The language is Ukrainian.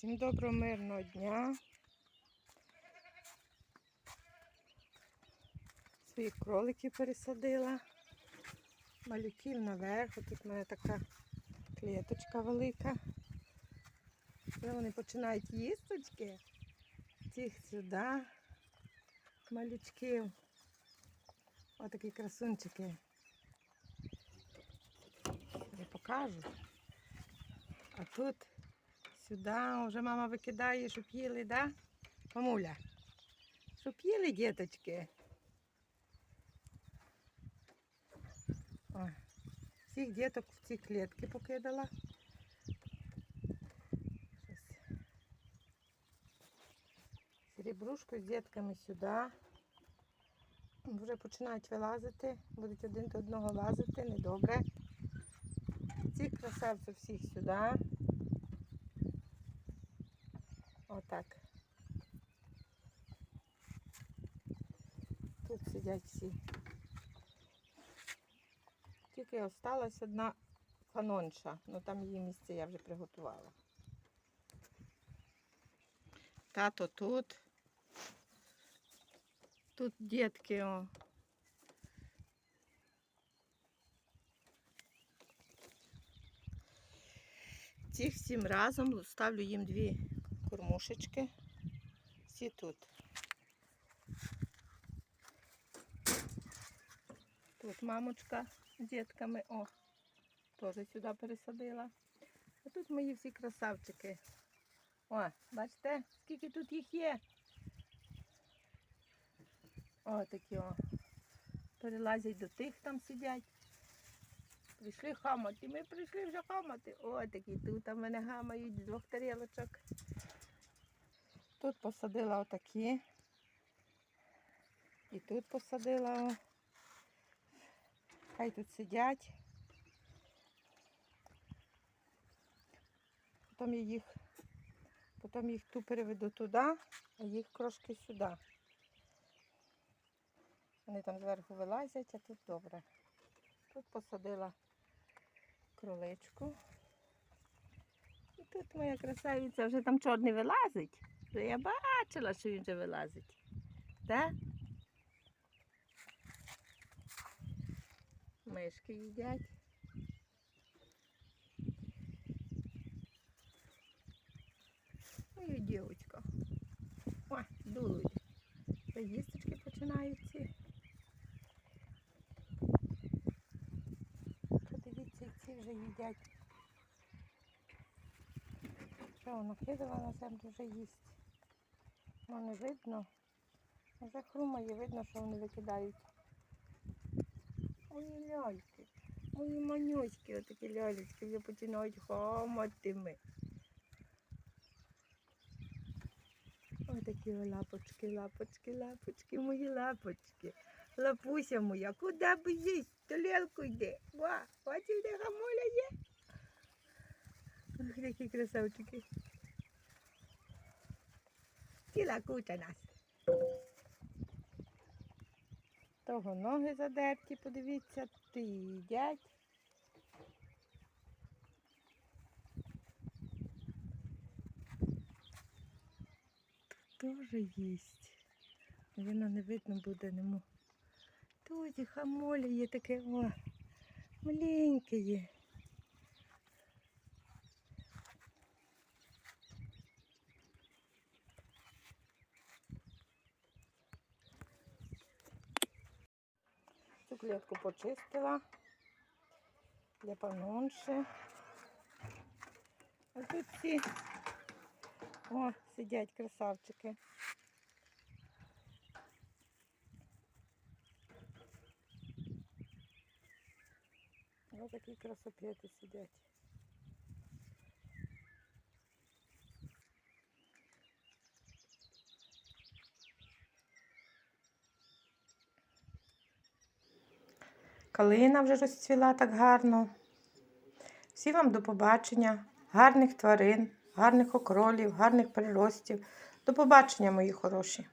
Всім доброго мирного дня. Своїх кроликів пересадила. Малюків наверх. Тут в мене така клеточка велика. Вже вони починають їсточки. Цих сюди. Малючків. Отакі красунчики. Я покажу. А тут сюди вже мама викидає, щоб їли, да? Мамуля? Щоб їли діточки. Ой. Всіх діток в ці клітки покидала. Серебрушку з дітками сюди. Вже починають вилазити, будуть один до одного лазити, недобре. Ці красавці всіх сюди. Отак. Тут сидять всі. Тільки осталась одна канонша, ну там її місце я вже приготувала. Тато тут. Тут дітки, о. Цих всім разом ставлю їм дві кормушечки. Всі тут. Тут мамочка з дітками, о, теж сюди пересадила. А тут мої всі красавчики. О, бачите, скільки тут їх є. О, такі о. Перелазять до тих там сидять. Прийшли хамати. Ми прийшли вже хамати. О, такі тут у мене гамають з двох тарілочок. Тут посадила отакі. І тут посадила. Хай тут сидять. Потім я їх, потім їх ту переведу туди, а їх трошки сюди. Вони там зверху вилазять, а тут добре. Тут посадила кроличку. І тут моя красавиця вже там чорний вилазить. Вже я бачила, що він вже вилазить. Так? Мишки їдять. Ой, дівчинка. О, дулуть. Вже їсточки починаються. Подивіться, ці вже їдять. Що вона кидала на землю вже їсть. Ну не видно. Вже хрумає, видно, що вони викидають. Мої ляльки, мої манюськи, отакі лялечки, вже починають хаматими. Ось такі лапочки, лапочки, лапочки, мої лапочки. Лапуся моя, куди б їсть? Толілку йде. Ва, бачиш, де гамоля є? Ох, які красавчики. Ціла куча нас. Того ноги задерті, подивіться, ти їдять. Теж їсть. Воно не видно буде нему. Тут і хамоля є таке, о, маленьке є. Цю клітку почистила для панонши. А тут всі о, сидять красавчики. Ось такі красопети сидять. Калина вже розцвіла так гарно. Всі вам до побачення, гарних тварин, гарних окролів, гарних приростів. До побачення, мої хороші.